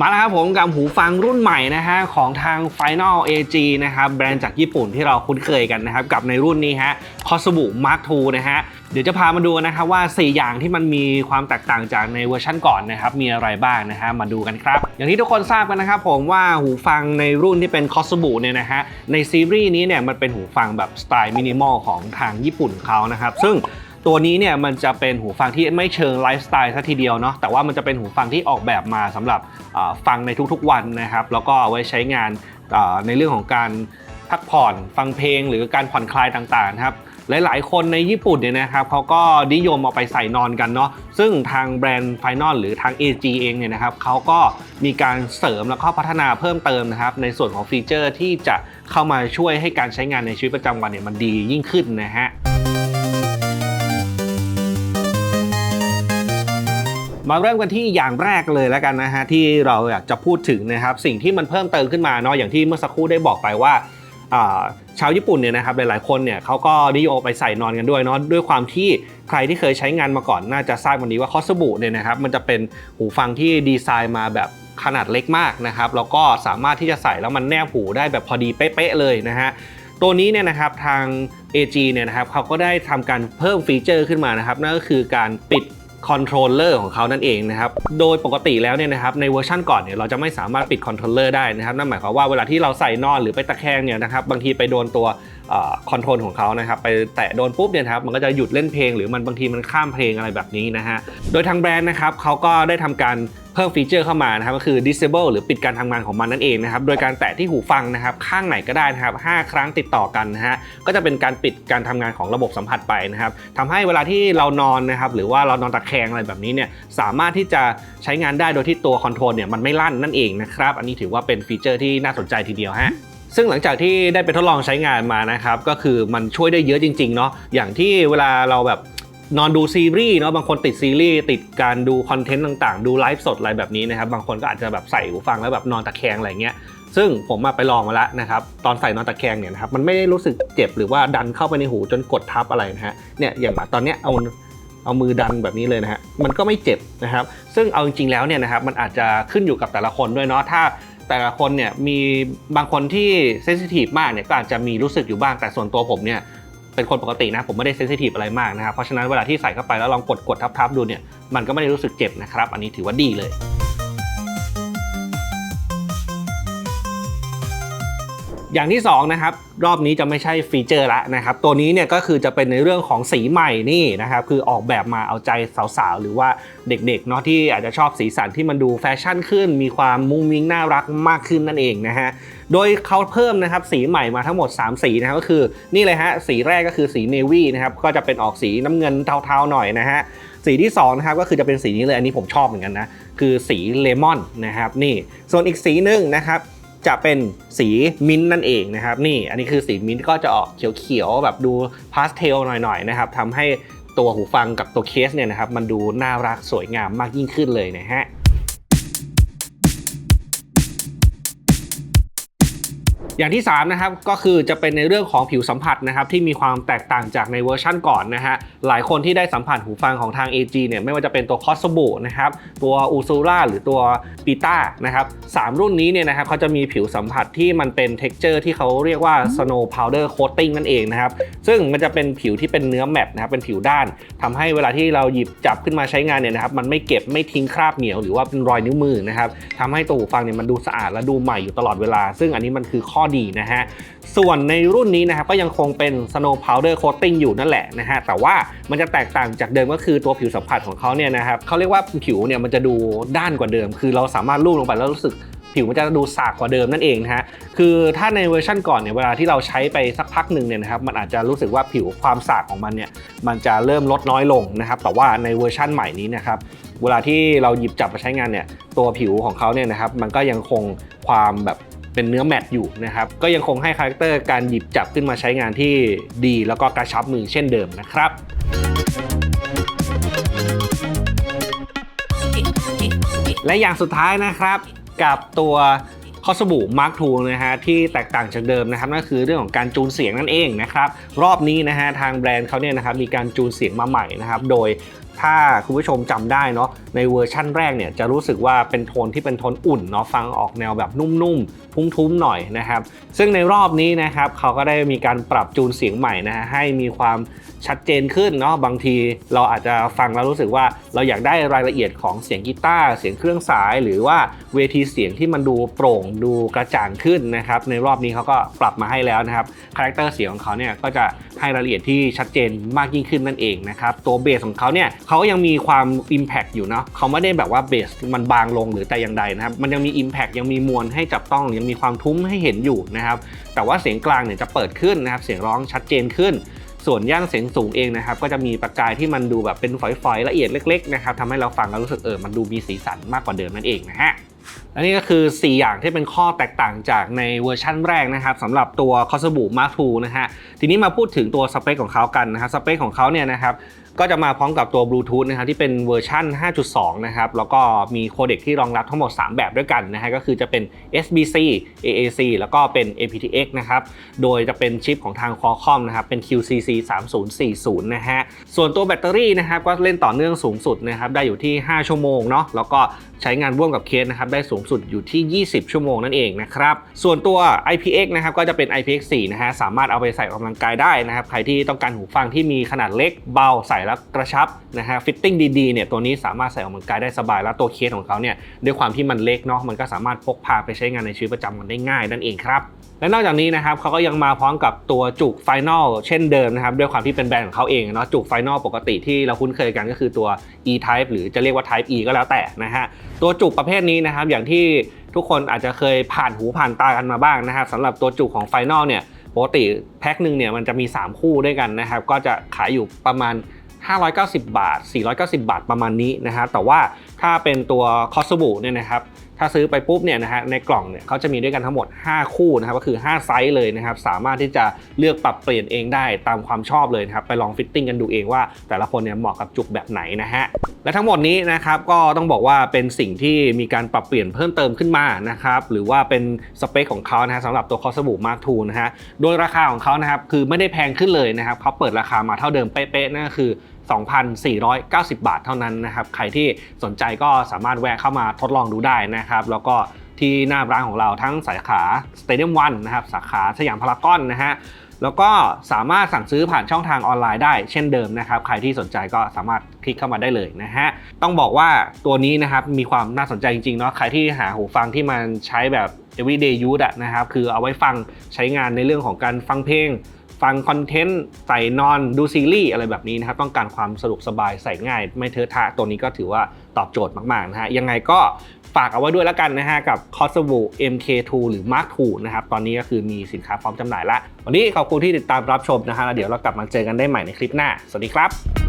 มาแล้วครับผมกับหูฟังรุ่นใหม่นะฮะของทาง Final AG นะครับแบรนด์จากญี่ปุ่นที่เราคุ้นเคยกันนะครับกับในรุ่นนี้ฮะ c o s m o Mark II นะฮะเดี๋ยวจะพามาดูนะครับว่า 4 อย่างที่มันมีความแตกต่างจากในเวอร์ชั่นก่อนนะครับมีอะไรบ้างนะฮะมาดูกันครับ อย่างที่ทุกคนทราบกันนะครับผมว่าหูฟังในรุ่นที่เป็น c o s m o เนี่ยนะฮะในซีรีส์นี้เนี่ยมันเป็นหูฟังแบบสไตล์มินิมอลของทางญี่ปุ่นเขานะครับซึ่ง ตัวนี้เนี่ยมันจะเป็นหูฟังที่ไม่เชิงไลฟ์สไตล์ซะทีเดียวเนาะแต่ว่ามันจะเป็นหูฟังที่ออกแบบมาสำหรับฟังในทุกๆวันนะครับ แล้วก็เอาไว้ใช้งานในเรื่องของการพักผ่อนฟังเพลงหรือการผ่อนคลายต่างๆนะครับหลายๆ คนในญี่ปุ่นเนี่ยนะครับเขาก็นิยมเอาไปใส่นอนกันเนาะซึ่งทางแบรนด์ Final หรือทาง AG เองเนี่ยนะครับเขาก็มีการเสริมแล้วก็พัฒนาเพิ่มเติมนะครับในส่วนของฟีเจอร์ที่จะเข้ามาช่วยให้การใช้งานในชีวิตประจำวันเนี่ยมันดียิ่งขึ้นนะฮะ มาเริ่มกันที่อย่างแรกเลยแล้วกันนะฮะที่เราอยากจะพูดถึงนะครับสิ่งที่มันเพิ่มเติมขึ้นมาเนาะอย่างที่เมื่อสักครู่ได้บอกไปว่าชาวญี่ปุ่นเนี่ยนะครับหลายๆคนเนี่ยเขาก็นิยมไปใส่นอนกันด้วยเนาะด้วยความที่ใครที่เคยใช้งานมาก่อนน่าจะทราบวันนี้ว่าคอสบูเนี่ยนะครับมันจะเป็นหูฟังที่ดีไซน์มาแบบขนาดเล็กมากนะครับแล้วก็สามารถที่จะใส่แล้วมันแนบหูได้แบบพอดีเป๊ะๆเลยนะฮะตัวนี้เนี่ยนะครับทาง AG เนี่ยนะครับเขาก็ได้ทำการเพิ่มฟีเจอร์ขึ้นมานะครับนั่นก็คือการปิด คอนโทรลเลอร์ของเขานั่นเองนะครับ โดยปกติแล้วเนี่ยนะครับในเวอร์ชันก่อนเนี่ยเราจะไม่สามารถปิดคอนโทรลเลอร์ได้นะครับนั่นหมายความว่าเวลาที่เราใส่นอนหรือไปตะแคงเนี่ยนะครับบางทีไปโดนตัวคอนโทรลของเขานะครับไปแตะโดนปุ๊บเนี่ยครับมันก็จะหยุดเล่นเพลงหรือมันบางทีมันข้ามเพลงอะไรแบบนี้นะฮะโดยทางแบรนด์นะครับเขาก็ได้ทำการ เพิ่มฟีเจอร์เข้ามานะครับก็คือ disable หรือปิดการทำงานของมันนั่นเองนะครับโดยการแตะที่หูฟังนะครับข้างไหนก็ได้นะครับ5ครั้งติดต่อกันนะฮะก็จะเป็นการปิดการทำงานของระบบสัมผัสไปนะครับทำให้เวลาที่เรานอนนะครับหรือว่าเรานอนตะแคงอะไรแบบนี้เนี่ยสามารถที่จะใช้งานได้โดยที่ตัวคอนโทรลเนี่ยมันไม่ลั่นนั่นเองนะครับอันนี้ถือว่าเป็นฟีเจอร์ที่น่าสนใจทีเดียวฮะซึ่งหลังจากที่ได้ไปทดลองใช้งานมานะครับก็คือมันช่วยได้เยอะจริงๆเนาะอย่างที่เวลาเราแบบ นอนดูซีรีส์เนาะบางคนติดซีรีส์ติดการดูคอนเทนต์ต่างๆ ดูไลฟ์สดอะไรแบบนี้นะครับบางคนก็อาจจะแบบใส่หูฟังแล้วแบบนอนตะแคงอะไรเงี้ยซึ่งผมมาไปลองมาแล้วนะครับตอนใส่นอนตะแคงเนี่ยนะครับมันไม่ได้รู้สึกเจ็บหรือว่าดันเข้าไปในหูจนกดทับอะไรนะฮะเนี่ยอย่างตอนเนี้ยเอาเอามือดันแบบนี้เลยนะฮะมันก็ไม่เจ็บนะครับ ซึ่งเอาจริงๆแล้วเนี่ยนะครับมันอาจจะขึ้นอยู่กับแต่ละคนด้วยเนาะถ้าแต่ละคนเนี่ยมีบางคนที่เซนซิทีฟมากเนี่ยก็อาจจะมีรู้สึกอยู่บ้างแต่ส่วนตัวผมเนี่ย เป็นคนปกตินะผมไม่ได้เซนซิทีฟอะไรมากนะครับเพราะฉะนั้นเวลาที่ใส่เข้าไปแล้วลองกดกดทับๆดูเนี่ยมันก็ไม่ได้รู้สึกเจ็บนะครับอันนี้ถือว่าดีเลยอย่างที่2นะครับรอบนี้จะไม่ใช่ฟีเจอร์ละนะครับตัวนี้เนี่ยก็คือจะเป็นในเรื่องของสีใหม่นี่นะครับคือออกแบบมาเอาใจสาวๆ หรือว่าเด็กๆเนาะที่อาจจะชอบสีสันที่มันดูแฟชั่นขึ้น มีความมุ้งมิ้งน่ารักมากขึ้นนั่นเองนะฮะ โดยเขาเพิ่มนะครับสีใหม่มาทั้งหมด 3 สีนะครับก็คือนี่เลยฮะสีแรกก็คือสีเนวี่นะครับก็จะเป็นออกสีน้ำเงินเทาๆหน่อยนะฮะสีที่สองนะครับก็คือจะเป็นสีนี้เลยอันนี้ผมชอบเหมือนกันนะคือสีเลมอนนะครับนี่ส่วนอีกสีหนึ่งนะครับจะเป็นสีมิ้นท์นั่นเองนะครับนี่อันนี้คือสีมิ้นท์ก็จะออกเขียวๆแบบดูพาสเทลหน่อยๆนะครับทำให้ตัวหูฟังกับตัวเคสเนี่ยนะครับมันดูน่ารักสวยงามมากยิ่งขึ้นเลยนะฮะ อย่างที่3นะครับก็คือจะเป็นในเรื่องของผิวสัมผัสนะครับที่มีความแตกต่างจากในเวอร์ชั่นก่อนนะฮะหลายคนที่ได้สัมผัสหูฟังของทาง AG เนี่ยไม่ว่าจะเป็นตัว c o s b o นะครับตัว u s u r a หรือตัว p i t a นะครับสามรุ่นนี้เนี่ยนะครับเขาจะมีผิวสัมผัสที่มันเป็น texture ที่เขาเรียกว่า snow powder coating นั่นเองนะครับซึ่งมันจะเป็นผิวที่เป็นเนื้อแมตนะครับเป็นผิวด้านทำให้เวลาที่เราหยิบจับขึ้นมาใช้งานเนี่ยนะครับมันไม่เก็บไม่ทิ้งคราบเหนียวหรือว่าเป็นรอยนิ้วมือนะครับทำให้ตัวหูฟังเนี่ยมันดูสะอาดและดูใหม่อยู่ตลอดเวลา ซึ่งอันนี้มันคือข้อดีนะฮะ ส่วนในรุ่นนี้นะครับก็ยังคงเป็น snow powder coating อยู่นั่นแหละนะฮะ แต่ว่ามันจะแตกต่างจากเดิมก็คือตัวผิวสัมผัสของเขาเนี่ยนะครับเขาเรียกว่าผิวเนี่ยมันจะดูด้านกว่าเดิม คือเราสามารถลูบลงไปแล้วรู้สึกผิวมันจะดูสากกว่าเดิมนั่นเองนะฮะ คือถ้าในเวอร์ชั่นก่อนเนี่ยเวลาที่เราใช้ไปสักพักหนึ่งเนี่ยนะครับ มันอาจจะรู้สึกว่าผิวความสากของมันเนี่ย มันจะเริ่มลดน้อยลงนะครับ แต่ว่าในเวอร์ชั่นใหม่นี้นะครับ เวลาที่เราหยิบจับมาใช้งานเนี่ย ตัวผิวของเขาเนี่ยนะครับ มันก็ยังคงความแบบ เป็นเนื้อแมตต์อยู่นะครับ ก็ยังคงให้คาแรคเตอร์การหยิบจับขึ้นมาใช้งานที่ดี แล้วก็กระชับมือเช่นเดิมนะครับและอย่างสุดท้ายนะครับกับตัว คอสบู่มาร์คทูนะฮะที่แตกต่างจากเดิมนะครับนั่นคือเรื่องของการจูนเสียงนั่นเองนะครับรอบนี้นะฮะทางแบรนด์เขาเนี่ยนะครับมีการจูนเสียงมาใหม่นะครับโดยถ้าคุณผู้ชมจำได้เนาะในเวอร์ชั่นแรกเนี่ยจะรู้สึกว่าเป็นโทนที่เป็นโทนอุ่นเนาะฟังออกแนวแบบนุ่มๆ ทุ้มๆหน่อยนะครับ ซึ่งในรอบนี้นะครับเขาก็ได้มีการปรับจูนเสียงใหม่นะฮะให้มีความ ชัดเจนขึ้นเนาะบางทีเราอาจจะฟังแล้วรู้สึกว่าเราอยากได้รายละเอียดของเสียงกีตาร์เสียงเครื่องสาย หรือว่าเวทีเสียงที่มันดูโปร่งดูกระจ่างขึ้นนะครับในรอบนี้เขาก็ปรับมาให้แล้วนะครับคาแรคเตอร์เสียงของเขาเนี่ยก็จะให้รายละเอียดที่ชัดเจนมากยิ่งขึ้นนั่นเองนะครับตัวเบสของเขาเนี่ยเขายังมีความ Impact อยู่เนาะเขาไม่ได้แบบว่าเบสมันบางลงหรือแต่อย่างใดนะครับมันยังมี Impact ยังมีมวลให้จับต้องยังมีความทุ้มให้เห็นอยู่นะครับแต่ว่าเสียงกลางเนี่ยจะเปิดขึ้นนะครับเสียงร้องชัดเจนขึ้น ส่วนย่างเสียงสูงเองนะครับก็จะมีประกายที่มันดูแบบเป็นฝอยๆละเอียดเล็กๆนะครับทำให้เราฟังแล้วรู้สึกเออมันดูมีสีสันมากกว่าเดิมนั่นเองนะฮะและนี่ก็คือ 4 อย่างที่เป็นข้อแตกต่างจากในเวอร์ชั่นแรกนะครับสำหรับตัว c o s b u Mark II นะฮะทีนี้มาพูดถึงตัวสเปคของเขากันนะครับสเปคของเขาเนี่ยนะครับ ก็จะมาพร้อมกับตัวบลูทูธนะครับที่เป็นเวอร์ชัน5.2 นะครับ แล้วก็มีโคเด็กที่รองรับทั้งหมด 3 แบบด้วยกันนะฮะก็คือจะเป็น SBC AAC แล้วก็เป็น aptX นะครับ โดยจะเป็นชิปของทาง Qualcomm นะครับ เป็น QCC 3040 นะฮะ ส่วนตัวแบตเตอรี่นะครับก็เล่นต่อเนื่องสูงสุดนะครับ ได้อยู่ที่ 5 ชั่วโมงเนาะแล้วก็ใช้งานร่วมกับเคสนะครับ ได้สูงสุดอยู่ที่ 20 ชั่วโมงนั่นเองนะครับ ส่วนตัว IPX นะครับก็จะเป็น IPX4 นะฮะสามารถเอาไปใส่ออกกำลังกายได้นะครับใครที่ต้องการหูฟังที่มีขนาดเล็กเบาใส่แล้วกระชับนะฮะฟิตติ้งดีๆเนี่ยตัวนี้สามารถใส่ออกกำลังกายได้สบาย แล้วตัวเคสของเขาเนี่ยด้วยความที่มันเล็กเนาะมันก็สามารถพกพาไปใช้งานในชีวิตประจำวันได้ง่ายนั่นเองครับและนอกจากนี้นะครับเขาก็ยังมาพร้อมกับตัวจุกไฟนอลเช่นเดิมนะครับด้วยความที่เป็นแบรนด์ของเขาเองเนาะจุกไฟนอลปกติที่เราคุ้นเคยกันก็คือตัว e-type หรือจะเรียกว่า type e ก็แล้วแต่นะฮะตัวจุกประเภทนี้นะครับอย่างที่ทุกคนอาจจะเคยผ่านหูผ่านตากันมาบ้างนะครับสำหรับตัวจุกของไฟนอลเนี่ยปกติแพ็คหนึ่งเนี่ยมันจะมี 3 คู่ด้วยกันนะครับก็จะขายอยู่ประมาณ 590 บาท 490 บาทประมาณนี้นะฮะแต่ว่าถ้าเป็นตัวคอสบูเนี่ยนะครับถ้าซื้อไปปุ๊บเนี่ยนะฮะในกล่องเนี่ยเขาจะมีด้วยกันทั้งหมด 5 คู่นะครับก็คือ 5 ไซส์เลยนะครับสามารถที่จะเลือกปรับเปลี่ยนเองได้ตามความชอบเลยนะครับไปลองฟิตติ้งกันดูเองว่า แต่ละคนเนี่ยเหมาะกับจุกแบบไหนนะฮะและทั้งหมดนี้นะครับก็ต้องบอกว่าเป็นสิ่งที่มีการปรับเปลี่ยนเพิ่มเติมขึ้นมานะครับหรือว่าเป็นสเปคของเขานะฮะสำหรับตัวคอสบูมาร์คทูนะฮะโดยราคาของเขานะครับคือไม่ได้แพงขึ้นเลยนะครับเขาเปิดราคามาเท่าเดิมเป๊ะๆนั่นก็คือ 2,490 บาทเท่านั้นนะครับใครที่สนใจก็สามารถแวะเข้ามาทดลองดูได้นะครับ แล้วก็ที่หน้าร้านของเราทั้งสาขา Stadium One นะครับสาขาสยามพารากอนนะฮะแล้วก็สามารถสั่งซื้อผ่านช่องทางออนไลน์ได้เช่นเดิมนะครับ ใครที่สนใจก็สามารถคลิกเข้ามาได้เลยนะฮะ ต้องบอกว่าตัวนี้นะครับมีความน่าสนใจจริงๆเนาะ ใครที่หาหูฟังที่มันใช้แบบ everyday use อะนะครับ คือเอาไว้ฟังใช้งานในเรื่องของการฟังเพลง ฟังคอนเทนต์ใส่นอนดูซีรีส์อะไรแบบนี้นะครับต้องการความสะดวกสบายใส่ง่าย ไม่เทอะทะตัวนี้ก็ถือว่าตอบโจทย์มากๆนะฮะยังไงก็ฝากเอาไว้ด้วยแล้วกันนะฮะกับ c o s v o MK2 หรือ Mark II นะครับตอนนี้ก็คือมีสินค้าพร้อมจำหน่ายละวันนี้ขอบคุณที่ติดตามรับชมนะฮะแล้วเดี๋ยวเรากลับมาเจอกันได้ใหม่ในคลิปหน้า สวัสดีครับ